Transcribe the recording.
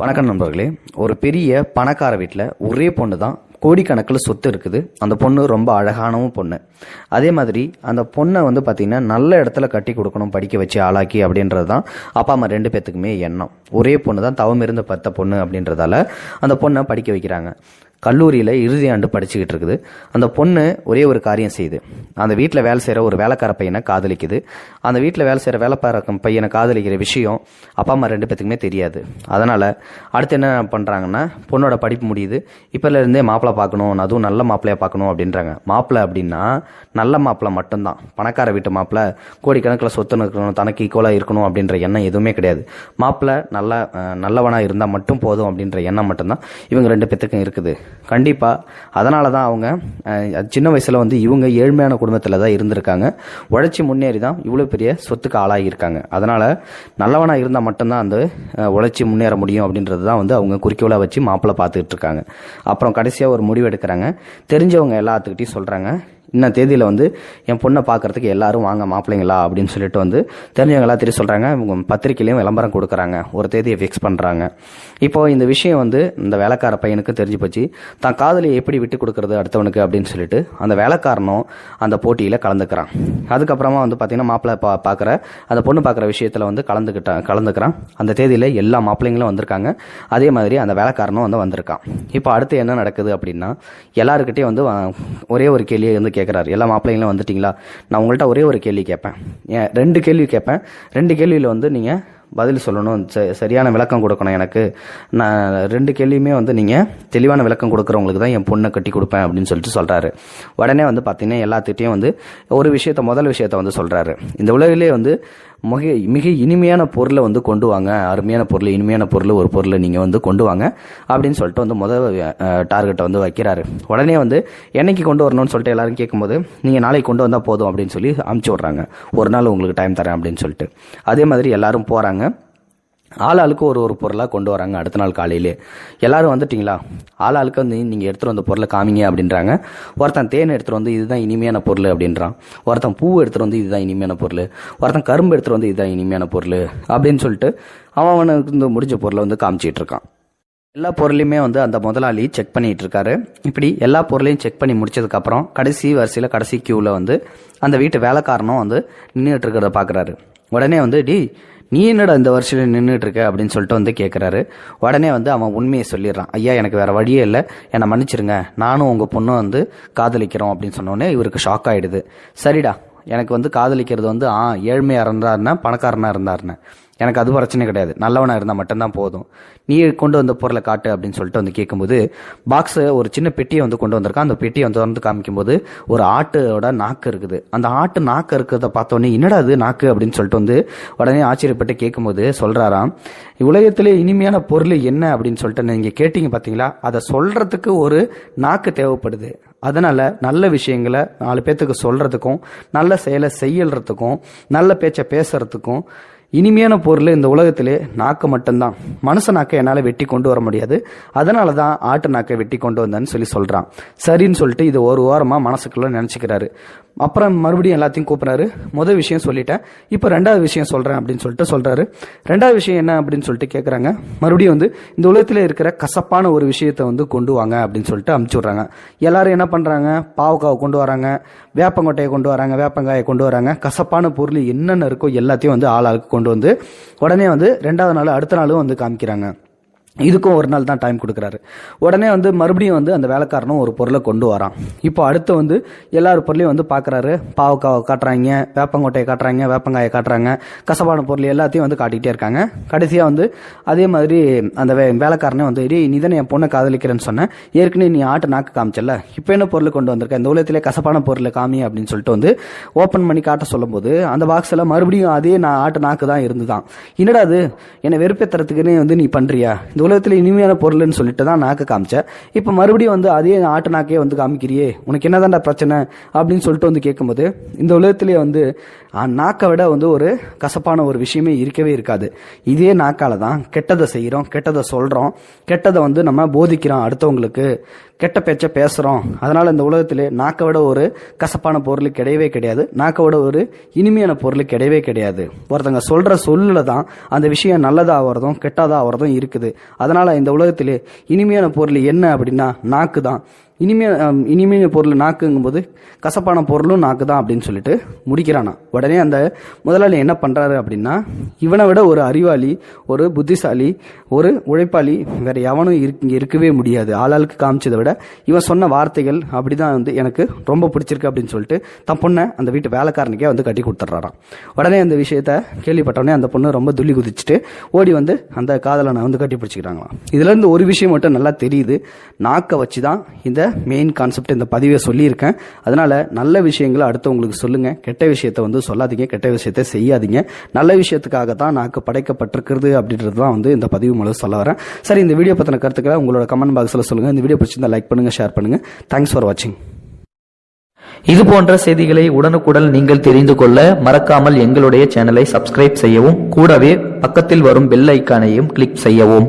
வணக்கம் நண்பர்களே. ஒரு பெரிய பணக்கார வீட்டில் ஒரே பொண்ணு தான் கோடிக்கணக்கில் சொத்து இருக்குது. அந்த பொண்ணு ரொம்ப அழகானவும் பொண்ணு. அதே மாதிரி அந்த பொண்ணை வந்து பார்த்திங்கன்னா நல்ல இடத்துல கட்டி கொடுக்கணும் படிக்க வச்சு ஆளாக்கி அப்படின்றது தான் அப்பா அம்மா ரெண்டு பேத்துக்குமே எண்ணம். ஒரே பொண்ணு தான் தவம் இருந்து பத்த பொண்ணு அப்படின்றதால அந்த பொண்ணை படிக்க வைக்கிறாங்க. கல்லூரியில் இறுதி ஆண்டு படிச்சுக்கிட்டு இருக்குது. அந்த பொண்ணு ஒரே ஒரு காரியம் செய்யுது அந்த வீட்டில் வேலை செய்கிற ஒரு வேலைக்கார பையனை காதலிக்குது. அந்த வீட்டில் வேலை செய்கிற வேலைக்கார பையனை காதலிக்கிற விஷயம் அப்பா அம்மா ரெண்டு பேத்துக்குமே தெரியாது. அதனால் அடுத்து என்ன பண்ணுறாங்கன்னா பொண்ணோட படிப்பு முடியுது. இப்போலேருந்தே மாப்பிள்ளை பார்க்கணும். அதுவும் நல்ல மாப்பிள்ளையாக பார்க்கணும் அப்படின்றாங்க. மாப்பிள்ளை அப்படின்னா நல்ல மாப்பிள்ளை மட்டும்தான். பணக்கார வீட்டு மாப்பிள்ளை கோடிக்கணக்கில் சொத்து இருக்கணும் தனக்கு ஈக்குவலாக இருக்கணும் அப்படின்ற எண்ணம் எதுவுமே கிடையாது. மாப்பிள்ளை நல்ல நல்லவனாக இருந்தால் மட்டும் போதும் அப்படின்ற எண்ணம் மட்டும்தான். இவங்க ரெண்டு பேத்துக்கும் இருக்குது. கண்டிப்பாக அதனால தான் அவங்க சின்ன வயசில் வந்து இவங்க ஏழ்மையான குடும்பத்தில் தான் இருந்திருக்காங்க. உழைச்சி முன்னேறி தான் இவ்வளோ பெரிய சொத்துக்கு ஆளாகியிருக்காங்க. அதனால் நல்லவனாக இருந்தால் மட்டும்தான் அந்த உழைச்சி முன்னேற முடியும் அப்படின்றது தான் வந்து அவங்க குறிக்கோளாக வச்சு மாப்பிள்ளை பார்த்துக்கிட்டு இருக்காங்க. அப்புறம் கடைசியாக ஒரு முடிவு எடுக்கிறாங்க. தெரிஞ்சவங்க எல்லாத்துக்கிட்டையும் சொல்கிறாங்க இன்னும் தேதியில் வந்து என் பொண்ணை பார்க்கறதுக்கு எல்லாரும் வாங்க மாப்பிள்ளைங்களா அப்படின்னு சொல்லிட்டு வந்து தெரிஞ்சவங்க எல்லாத்திட்டையும் சொல்கிறாங்க இவங்க பத்திரிக்கையிலையும் விளம்பரம் கொடுக்குறாங்க. ஒரு தேதியை ஃபிக்ஸ் பண்ணுறாங்க இப்போ இந்த விஷயம் வந்து இந்த வேலைக்கார பையனுக்கு தெரிஞ்சு போச்சு. தான் காதலியை எப்படி விட்டு கொடுக்குறது அடுத்தவனுக்கு அப்படின்னு சொல்லிட்டு அந்த வேலைக்காரனும் அந்த போட்டியில் கலந்துக்கிறான். அதுக்கப்புறமா வந்து பார்த்தீங்கன்னா மாப்பிள்ளை பா பார்க்குற அந்த பொண்ணு பார்க்குற விஷயத்தில் வந்து கலந்துக்கிட்டான் கலந்துக்கிறான். அந்த தேதியில் எல்லா மாப்பிள்ளைங்களும் வந்திருக்காங்க. அதே மாதிரி அந்த வேலைக்காரனும் வந்து வந்திருக்கான். இப்போ அடுத்து என்ன நடக்குது அப்படின்னா எல்லாருக்கிட்டையும் வந்து ஒரே ஒரு கேள்வியை வந்து கேட்குறாரு எல்லா மாப்பிள்ளைங்களும் வந்துட்டீங்களா? நான் உங்கள்கிட்ட ஒரே ஒரு கேள்வி கேட்பேன். ஏன் ரெண்டு கேள்வி கேட்பேன். ரெண்டு கேள்வியில் வந்து நீங்கள் பதில் சொல்லணும். ச- சரியான விளக்கம் கொடுக்கணும் எனக்கு. நான் ரெண்டு கேள்வியுமே வந்து நீங்கள் தெளிவான விளக்கம் கொடுக்குறவங்களுக்கு தான் என் பொண்ணை கட்டி கொடுப்பேன் அப்படின்னு சொல்லிட்டு சொல்கிறாரு உடனே வந்து பார்த்தீங்கன்னா எல்லாத்துட்டையும் வந்து ஒரு விஷயத்த முதல் விஷயத்த வந்து சொல்கிறாரு இந்த உலகிலே வந்து மிக மிக இனிமையான பொருளை வந்து கொண்டு வாங்க. அருமையான பொருள் இனிமையான பொருள் ஒரு பொருளை நீங்கள் வந்து கொண்டு வாங்க அப்படின்னு சொல்லிட்டு வந்து முதல் டார்கெட்டை வந்து வைக்கிறாரு. உடனே வந்து என்னைக்கு கொண்டு வரணும்னு சொல்லிட்டு எல்லாரும் கேட்கும்போது நீங்கள் நாளைக்கு கொண்டு வந்தால் போதும் அப்படின்னு சொல்லி அமுச்சு விட்றாங்க. ஒரு நாள் உங்களுக்கு டைம் தரேன் அப்படின்னு சொல்லிட்டு. அதே மாதிரி எல்லாரும் போகிறாங்க ஆள் ஆளுக்கு ஒரு ஒரு பொருளாக கொண்டு வராங்க அடுத்த நாள் காலையிலே. எல்லாரும் வந்துட்டிங்களா? ஆள் ஆளுக்கு வந்து நீங்கள் எடுத்துகிட்டு வந்த பொருளை காமிங்க அப்படின்றாங்க. ஒருத்தன் தேன் எடுத்துகிட்டு வந்து இதுதான் இனிமையான பொருள் அப்படின்றான். ஒருத்தன் பூ எடுத்துகிட்டு வந்து இதுதான் இனிமையான பொருள். ஒருத்தன் கரும்பு எடுத்துகிட்டு வந்து இதுதான் இனிமையான பொருள் அப்படின்னு சொல்லிட்டு அவன் அவனுக்கு இந்த முடிஞ்ச பொருளை வந்து காமிச்சிட்டு இருக்கான். எல்லா பொருளையுமே வந்து அந்த முதலாளி செக் பண்ணிட்டு இருக்காரு. இப்படி எல்லா பொருளையும் செக் பண்ணி முடிச்சதுக்கப்புறம் கடைசி வரிசையில் கடைசி கியூவில் வந்து அந்த வீட்டு வேலைக்காரனும் வந்து நின்றுட்டு இருக்கிறத பார்க்குறாரு உடனே வந்து டி நீ என்னடா இந்த வருஷம் நின்றுட்டு இருக்க அப்படின்னு சொல்லிட்டு வந்து கேட்குறாரு உடனே வந்து அவன் உண்மையை சொல்லிடுறான். ஐயா எனக்கு வேற வழியே இல்லை. என்னை மன்னிச்சிருங்க. நானும் உங்கள் பொண்ணும் வந்து காதலிக்கிறோம் அப்படின்னு சொன்னோடனே இவருக்கு ஷாக் ஆகிடுது சரிடா. எனக்கு வந்து காதலிக்கிறது வந்து ஆ ஏழ்மையாக இருந்தாருன்னா பணக்காரனாக இருந்தாருன்னு. எனக்கு அது பிரச்சனை கிடையாது. நல்லவனாக இருந்தால் மட்டும்தான் போதும். நீ கொண்டு வந்த பொருளை காட்டு அப்படின்னு சொல்லிட்டு வந்து கேட்கும்போது பாக்ஸை ஒரு சின்ன பெட்டியை வந்து கொண்டு வந்திருக்கான். அந்த பெட்டியை வந்து திறந்து காமிக்கும்போது ஒரு ஆட்டோட நாக்கு இருக்குது. அந்த ஆட்டு நாக்கு இருக்கிறத பார்த்தோன்னே என்னடா அது நாக்கு? அப்படின்னு சொல்லிட்டு வந்து உடனே ஆச்சரியப்பட்டு கேட்கும்போது சொல்கிறாராம் உலகத்திலே இனிமையான பொருள் என்ன? அப்படின்னு சொல்லிட்டு நீங்கள் கேட்டீங்க பார்த்தீங்களா அதை சொல்கிறதுக்கு ஒரு நாக்கு தேவைப்படுது. அதனால நல்ல விஷயங்களை நாலு பேர்த்துக்கு சொல்றதுக்கும் நல்ல செயலை செய்யறதுக்கும் நல்ல பேச்சை பேசுறதுக்கும் இனிமையான பொருள் இந்த உலகத்திலே நாக்கு மட்டும்தான். மனுஷ நாக்கை என்னால் வெட்டி கொண்டு வர முடியாது. அதனால தான் ஆட்டு நாக்கை வெட்டி கொண்டு வந்தேன்னு சொல்லி சொல்கிறான் சரின்னு சொல்லிட்டு இது ஒரு ஓரமாக மனசுக்குள்ள நினச்சிக்கிறாரு. அப்புறம் மறுபடியும் எல்லாத்தையும் கூப்பிட்றாரு. முதல் விஷயம் சொல்லிட்டேன். இப்போ ரெண்டாவது விஷயம் சொல்கிறேன் அப்படின்னு சொல்லிட்டு சொல்கிறாரு ரெண்டாவது விஷயம் என்ன அப்படின்னு சொல்லிட்டு கேட்குறாங்க மறுபடியும் வந்து இந்த உலகத்தில் இருக்கிற கசப்பான ஒரு விஷயத்தை வந்து கொண்டு வாங்க அப்படின்னு சொல்லிட்டு அமுச்சு விட்றாங்க. எல்லாரும் என்ன பண்ணுறாங்க பாவக்காவை கொண்டு வராங்க. வேப்பங்கொட்டையை கொண்டு வராங்க. வேப்பங்காயை கொண்டு வராங்க. கசப்பான பொருள் என்னென்ன இருக்கோ எல்லாத்தையும் வந்து ஆளாளுக்கு கொண்டு வந்து உடனே வந்து ரெண்டாவது நாள் அடுத்த நாளும் வந்து காமிக்கிறாங்க. இதுக்கும் ஒரு நாள் தான் டைம் கொடுக்குறாரு. உடனே வந்து மறுபடியும் வந்து அந்த வேலைக்காரனும் ஒரு பொருளை கொண்டு வரான். இப்போ அடுத்து வந்து எல்லார் பொருளையும் வந்து பார்க்குறாரு பாவக்காவை காட்டுறாங்க வேப்பங்கொட்டையை காட்டுறாங்க வேப்பங்காயை காட்டுறாங்க கசப்பான பொருள் எல்லாத்தையும் வந்து காட்டிக்கிட்டே இருக்காங்க. கடைசியாக வந்து அதே மாதிரி அந்த வே வேலைக்காரனே வந்து டேய் நீ தானே என் பொண்ணை காதலிக்கிறேன்னு சொன்னேன் ஏற்கனவே நீ ஆட்டு நாக்கு காமிச்சல இப்போ என்ன பொருள் கொண்டு வந்திருக்க? இந்த உலகத்திலே கசப்பான பொருளை காமி அப்படின்னு சொல்லிட்டு வந்து ஓப்பன் பண்ணி காட்ட சொல்லும்போது அந்த பாக்ஸில் மறுபடியும் அதே நான் ஆட்டு நாக்கு தான் இருந்துதான். என்னடா அது என்னை வெறுப்பேத்துறதுக்குன்னு வந்து நீ பண்ணுறியா இந்த உலகத்தில் இனிமையான பொருள்னு சொல்லிட்டு தான் நாக்க காமிச்ச. இப்போ மறுபடியும் வந்து அதே ஆட்டு நாக்கே வந்து காமிக்கிறியே உனக்கு என்னதான்டா பிரச்சனை? அப்படின்னு சொல்லிட்டு வந்து கேட்கும்போது இந்த உலகத்திலே வந்து நாக்கை விட வந்து ஒரு கசப்பான ஒரு விஷயமே இருக்கவே இருக்காது. இதே நாக்கால தான் கெட்டதை செய்கிறோம் கெட்டதை சொல்கிறோம் கெட்டதை வந்து நம்ம போதிக்கிறோம் அடுத்தவங்களுக்கு. கெட்ட பேச்சை பேசுகிறோம் அதனால் இந்த உலகத்திலே நாக்கை விட ஒரு கசப்பான பொருள் கிடையவே கிடையாது. நாக்கை விட ஒரு இனிமையான பொருள் கிடையவே கிடையாது. ஒருத்தங்க சொல்கிற சொல்லில் தான் அந்த விஷயம் நல்லதாக ஆகிறதும் கெட்டதாக ஆகிறதும் இருக்குது. அதனால் இந்த உலகத்திலே இனிமையான பொருள் என்ன அப்படின்னா நாக்கு தான் இனிமே அம், இனிமையான பொருள் நாக்குங்கும்போது கசப்பான பொருளும் நாக்கு தான் அப்படின்னு சொல்லிட்டு முடிக்கிறானா. உடனே அந்த முதலாளி என்ன பண்ணுறாரு அப்படின்னா இவனை விட ஒரு அறிவாளி ஒரு புத்திசாலி ஒரு உழைப்பாளி வேற எவனும் இருக் இங்கே இருக்கவே முடியாது. ஆளாளுக்கு காமிச்சதை விட இவன் சொன்ன வார்த்தைகள் அப்படிதான் வந்து எனக்கு ரொம்ப பிடிச்சிருக்கு அப்படின்னு சொல்லிட்டு தன் பொண்ணை அந்த வீட்டு வேலைக்காரனுக்கே வந்து கட்டி கொடுத்துட்றாராம். உடனே அந்த விஷயத்த கேள்விப்பட்டோடனே அந்த பொண்ணு ரொம்ப துள்ளி குதிச்சுட்டு ஓடி வந்து அந்த காதலனை வந்து கட்டி பிடிச்சிக்கிறாங்களாம். இதுல இருந்து ஒரு விஷயம் மட்டும் நல்லா தெரியுது. நாக்கை வச்சு தான் இந்த மெயின் கான்செப்ட் இந்த பதிவை சொல்லியிருக்கேன். அதனால நல்ல விஷயங்களை அடுத்தவங்களுக்கு சொல்லுங்க. கெட்ட விஷயத்தை வந்து சொல்லாதீங்க. கெட்ட விஷயத்தை செய்யாதீங்க. நல்ல விஷயத்துக்காக தான் நாக்கு படைக்கப்பட்டிருக்கிறது அப்படின்றது தான் வந்து இந்த பதிவு மூலம் சொல்ல வரேன். சரி இந்த வீடியோ பற்றின கருத்துக்களை உங்களோட கமெண்ட் பாக்ஸில் சொல்லுங்கள் இந்த வீடியோ பிடிச்சிருந்தா லைக் பண்ணுங்கள் ஷேர் பண்ணுங்கள் தேங்க்ஸ் ஃபார் வாட்சிங் இது போன்ற செய்திகளை உடனுக்குடன் நீங்கள் தெரிந்து கொள்ள மறக்காமல் எங்களுடைய சேனலை சப்ஸ்கிரைப் செய்யவும் கூடவே பக்கத்தில் வரும் பெல் ஐக்கானையும் கிளிக் செய்யவும்.